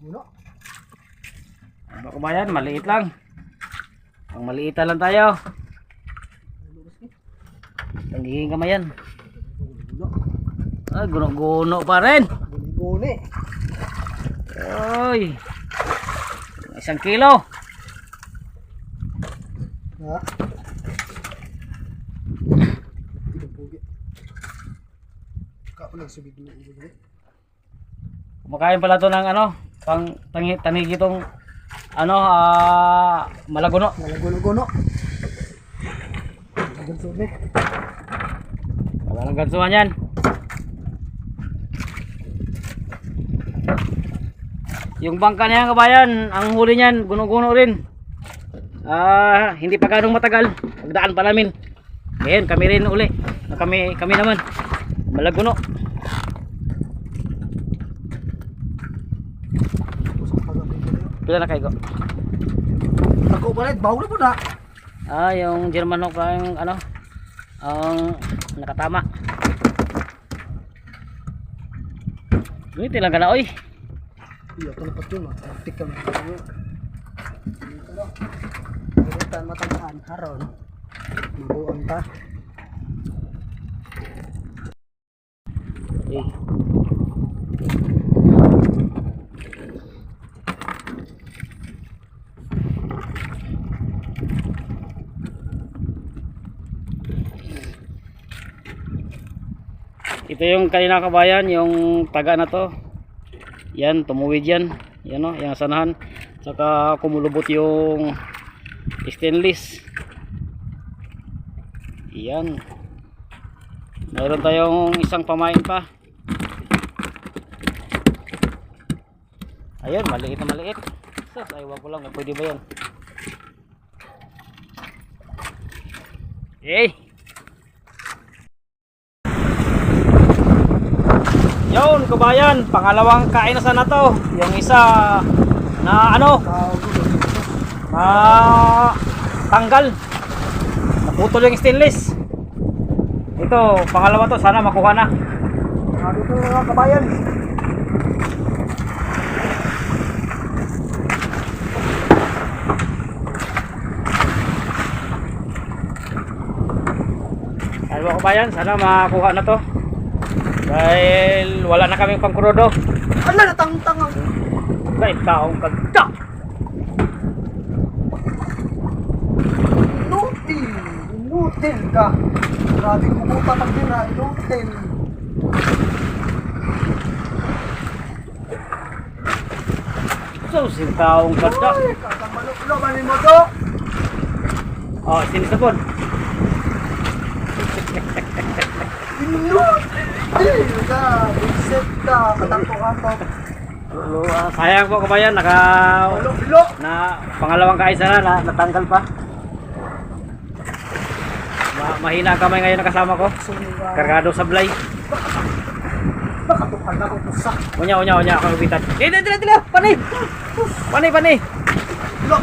Ano kabayan, maliit lang. Ang maliita lang tayo. Tanggiging kamayan. Guno. Ah, guno-guno pa rin. Guni-guni. Uy. Isang kilo. Ha? Kumakain pala to ng ano, pang tangi, tanigi tong ano, ah, malaguno. Wala guno-guno. Agad subig. Walang gansuhan yan. Yung bangka niya kabayan, ang huli niyan, guno-guno rin. Ah, hindi pa ganong matagal. Pagdaan pa namin. Ngayon, kami rin uli. Kami, kami naman. Malaguno. Usap pa gabi ko. Pila na kayo? Ako pa rin, bawal po na. Ah, yung German Hawk yung ano, ang nakatama. Gunitin lang ka na, oy. Iya, ito na pa ito. Matik ka na. Dito na. Tayo matandaan. Haron. Mabuang ta. Eh. Ito yung kanina kabayan, yung taga na to. Yan, tumuwid yan. Yan o, yung sanahan. Saka kumulubot yung stainless. Yan. Mayroon tayong isang pamain pa. Ayun, maliit na maliit. Sus, aywan ko lang. Pwede ba yan? Eh! Yun, kabayan. Pangalawang kain na sana to. Yung isa na ano, na tanggal. Naputol yung stainless. Ito, pangalawa to. Sana makuha na. Ah, dito mga kabayan. Ano ba kabayan? Sana makuha na to. Dahil wala na kaming pangkurodo. Ala, natangtang ang... Dahil taong kagda. Inutil! Inutil ka! Grabe kumupa pag din na, inutil! So, si taong kagda. Ay, kakamaluklo ba ni mo to? Oh, sinisapon. Inutil ka! Bisit ka! Katangko-katok! Uh, sayang po kabayan, naka Malo-lo! na pangalawang kain sana na natanggal pa. Ma mahina ang kamay ngayon nakasama ko. Kargado sablay. Nakatuhan na kong pusa. Unya, unya, unya ako ubitan. Dila, dila, dila. Pani. Pani, pani. Lo!